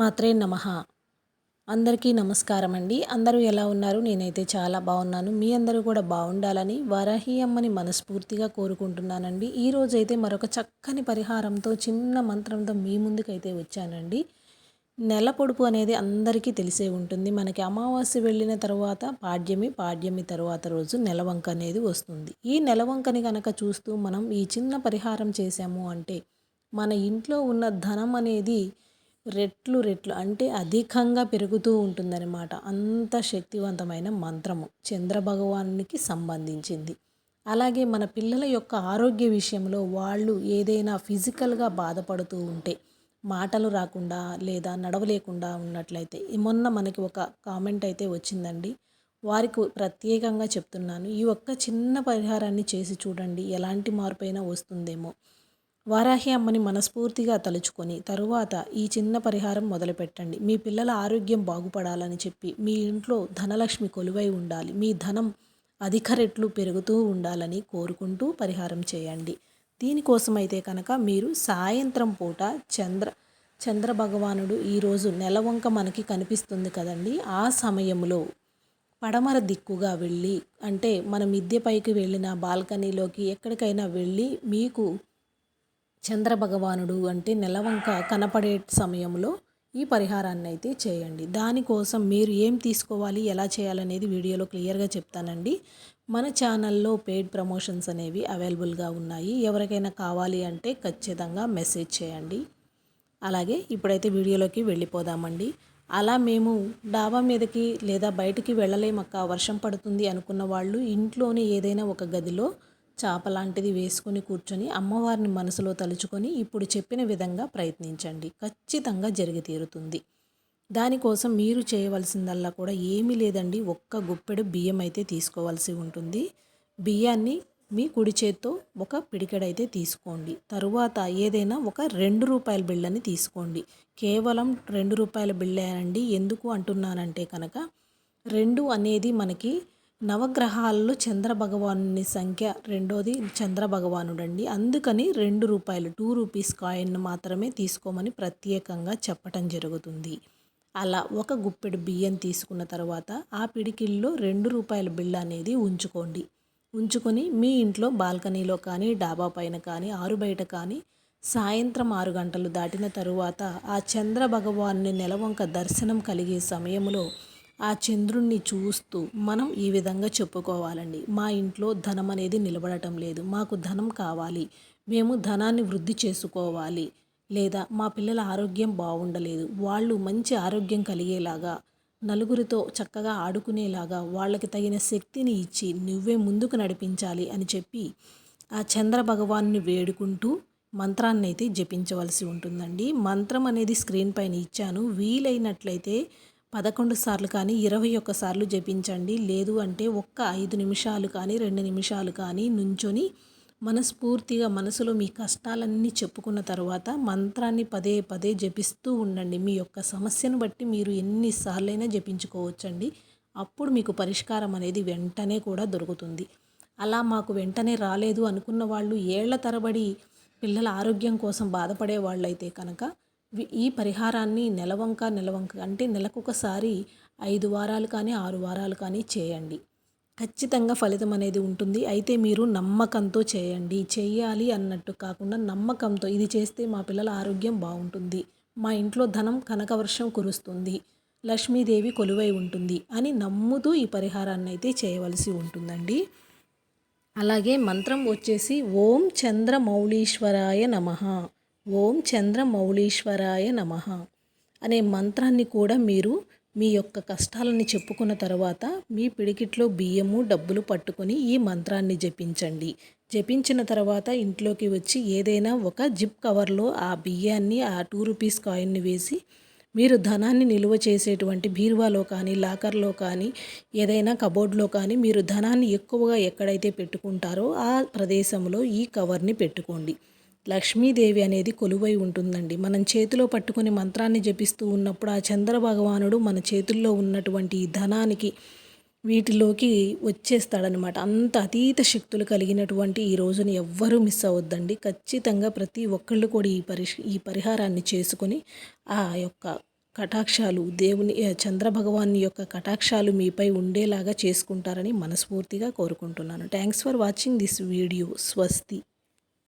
మాత్రే నమ. అందరికీ నమస్కారం అండి అందరూ ఎలా ఉన్నారు? నేనైతే చాలా బాగున్నాను. మీ అందరూ కూడా బాగుండాలని వారాహి అమ్మని మనస్ఫూర్తిగా కోరుకుంటున్నానండి. ఈరోజైతే మరొక చక్కని పరిహారంతో చిన్న మంత్రంతో మీ ముందుకైతే వచ్చానండి. నెల పొడుపు అనేది అందరికీ తెలిసే ఉంటుంది. మనకి అమావాస్య వెళ్ళిన తర్వాత పాడ్యమి పాడ్యమి తర్వాత రోజు నెలవంక అనేది వస్తుంది. ఈ నెలవంకని కనుక చూస్తూ మనం ఈ చిన్న పరిహారం చేసాము అంటే మన ఇంట్లో ఉన్న ధనం అనేది రెట్లు రెట్లు అంటే అధికంగా పెరుగుతూ ఉంటుందన్నమాట. అంత శక్తివంతమైన మంత్రము చంద్రభగవానికి సంబంధించింది. అలాగే మన పిల్లల యొక్క ఆరోగ్య విషయంలో వాళ్ళు ఏదైనా ఫిజికల్గా బాధపడుతూ ఉంటే మాటలు రాకుండా లేదా నడవలేకుండా ఉన్నట్లయితే మొన్న మనకి ఒక కామెంట్ అయితే వచ్చిందండి. వారికి ప్రత్యేకంగా చెప్తున్నాను. ఈ ఒక్క చిన్న పరిహారాన్ని చేసి చూడండి ఎలాంటి మార్పు అయినా వస్తుందేమో. వారాహి అమ్మని మనస్ఫూర్తిగా తలుచుకొని తరువాత ఈ చిన్న పరిహారం మొదలుపెట్టండి. మీ పిల్లల ఆరోగ్యం బాగుపడాలని చెప్పి మీ ఇంట్లో ధనలక్ష్మి కొలువై ఉండాలి. మీ ధనం అధిక రెట్లు పెరుగుతూ ఉండాలని కోరుకుంటూ పరిహారం చేయండి. దీనికోసమైతే కనుక మీరు సాయంత్రం పూట చంద్ర చంద్ర భగవానుడు ఈరోజు నెలవంక మనకి కనిపిస్తుంది కదండి. ఆ సమయంలో పడమర దిక్కుగా వెళ్ళి అంటే మన మిద్దె పైకి వెళ్ళిన బాల్కనీలోకి ఎక్కడికైనా వెళ్ళి మీకు చంద్రభగవానుడు అంటే నెలవంక కనపడే సమయంలో ఈ పరిహారాన్ని అయితే చేయండి దానికోసం మీరు ఏం తీసుకోవాలి ఎలా చేయాలనేది వీడియోలో క్లియర్గా చెప్తానండి. మన ఛానల్లో పెయిడ్ ప్రమోషన్స్ అనేవి అవైలబుల్గా ఉన్నాయి. ఎవరికైనా కావాలి అంటే ఖచ్చితంగా మెసేజ్ చేయండి. అలాగే ఇప్పుడైతే వీడియోలోకి వెళ్ళిపోదామండి. అలా మేము డాబా మీదకి లేదా బయటికి వెళ్ళలేమక్క వర్షం పడుతుంది అనుకున్న వాళ్ళు ఇంట్లోనే ఏదైనా ఒక గదిలో చాప లాంటిది వేసుకొని కూర్చొని అమ్మవారిని మనసులో తలుచుకొని ఇప్పుడు చెప్పిన విధంగా ప్రయత్నించండి. ఖచ్చితంగా జరిగి తీరుతుంది. దానికోసం మీరు చేయవలసిందల్లా కూడా ఏమీ లేదండి. ఒక్క గుప్పెడు బియ్యం అయితే తీసుకోవాల్సి ఉంటుంది. బియ్యాన్ని మీ కుడి చేత్తో ఒక పిడికెడైతే తీసుకోండి. తరువాత ఏదైనా ఒక రెండు రూపాయల బిళ్ళని తీసుకోండి. కేవలం రెండు రూపాయల బిళ్ళేనండి. ఎందుకు అంటున్నానంటే కనుక రెండు అనేది మనకి నవగ్రహాల్లో చంద్రభగవానుని సంఖ్య రెండోది చంద్రభగవానుడు అండి అందుకని రెండు రూపాయలు టూ రూపీస్ కాయిన్ మాత్రమే తీసుకోమని ప్రత్యేకంగా చెప్పటం జరుగుతుంది. అలా ఒక గుప్పెడు బియ్యం తీసుకున్న తర్వాత ఆ పిడికిల్లో రెండు రూపాయల బిళ్ళ అనేది ఉంచుకోండి. ఉంచుకొని మీ ఇంట్లో బాల్కనీలో కానీ డాబా పైన కానీ ఆరు బయట కానీ సాయంత్రం ఆరు గంటలు దాటిన తరువాత ఆ చంద్ర భగవాన్ని నెలవంక దర్శనం కలిగే సమయంలో ఆ చంద్రుణ్ణి చూస్తూ మనం ఈ విధంగా చెప్పుకోవాలండి. మా ఇంట్లో ధనం అనేది నిలబడటం లేదు. మాకు ధనం కావాలి. మేము ధనాన్ని వృద్ధి చేసుకోవాలి. లేదా మా పిల్లల ఆరోగ్యం బాగుండలేదు. వాళ్ళు మంచి ఆరోగ్యం కలిగేలాగా నలుగురితో చక్కగా ఆడుకునేలాగా వాళ్ళకి తగిన శక్తిని ఇచ్చి నువ్వే ముందుకు నడిపించాలి అని చెప్పి ఆ చంద్ర భగవాన్ని వేడుకుంటూ మంత్రాన్ని అయితే జపించవలసి ఉంటుందండి. మంత్రం అనేది స్క్రీన్ పైన ఇచ్చాను. వీలైనట్లయితే పదకొండు సార్లు కానీ ఇరవై ఒక్క సార్లు జపించండి. లేదు అంటే ఒక్క ఐదు నిమిషాలు కానీ రెండు నిమిషాలు కానీ నుంచొని మనస్ఫూర్తిగా మనసులో మీ కష్టాలన్నీ చెప్పుకున్న తర్వాత మంత్రాన్ని పదే పదే జపిస్తూ ఉండండి. మీ యొక్క సమస్యను బట్టి మీరు ఎన్నిసార్లైనా జపించుకోవచ్చండి. అప్పుడు మీకు పరిష్కారం అనేది వెంటనే కూడా దొరుకుతుంది. అలా మాకు వెంటనే రాలేదు అనుకున్న వాళ్ళు ఏళ్ళ తరబడి పిల్లల ఆరోగ్యం కోసం బాధపడే వాళ్ళైతే కనుక ఈ పరిహారాన్ని నెలవంక నెలవంక అంటే నెలకొకసారి ఐదు వారాలు కానీ ఆరు వారాలు కానీ చేయండి. ఖచ్చితంగా ఫలితం అనేది ఉంటుంది. అయితే మీరు నమ్మకంతో చేయండి. చేయాలి అన్నట్టు కాకుండా నమ్మకంతో ఇది చేస్తే మా పిల్లల ఆరోగ్యం బాగుంటుంది. మా ఇంట్లో ధనం కనకవర్షం కురుస్తుంది. లక్ష్మీదేవి కొలువై ఉంటుంది అని నమ్ముతూ ఈ పరిహారాన్ని అయితే చేయవలసి ఉంటుందండి. అలాగే మంత్రం వచ్చేసి ఓం చంద్రమౌళీశ్వరాయ నమ. ఓం చంద్రమౌళీశ్వరాయ నమ అనే మంత్రాన్ని కూడా మీరు మీ యొక్క కష్టాలని చెప్పుకున్న తర్వాత మీ పిడికిట్లో బియ్యము డబ్బులు పట్టుకొని ఈ మంత్రాన్ని జపించండి. జపించిన తర్వాత ఇంట్లోకి వచ్చి ఏదైనా ఒక జిప్ కవర్లో ఆ బియ్యాన్ని ఆ టూ రూపీస్ కాయిన్ని వేసి మీరు ధనాన్ని నిల్వ చేసేటువంటి బీరువాలో కానీ లాకర్లో కానీ ఏదైనా కబోర్డ్లో కానీ మీరు ధనాన్ని ఎక్కువగా ఎక్కడైతే పెట్టుకుంటారో ఆ ప్రదేశంలో ఈ కవర్ని పెట్టుకోండి. లక్ష్మీదేవి అనేది కొలువై ఉంటుందండి. మనం చేతిలో పట్టుకుని మంత్రాన్ని జపిస్తూ ఉన్నప్పుడు ఆ చంద్ర భగవానుడు మన చేతుల్లో ఉన్నటువంటి ధనానికి వీటిలోకి వచ్చేస్తాడనమాట. అంత అతీత శక్తులు కలిగినటువంటి ఈ రోజుని ఎవ్వరూ మిస్ అవ్వద్దండి. ఖచ్చితంగా ప్రతి ఒక్కళ్ళు కూడా ఈ పరి ఈ పరిహారాన్ని చేసుకొని ఆ యొక్క కటాక్షాలు దేవుని ఆ, చంద్ర భగవాన్ యొక్క కటాక్షాలు మీపై ఉండేలాగా చేసుకుంటారని మనస్ఫూర్తిగా కోరుకుంటున్నాను. Thanks for watching this video. స్వస్తి.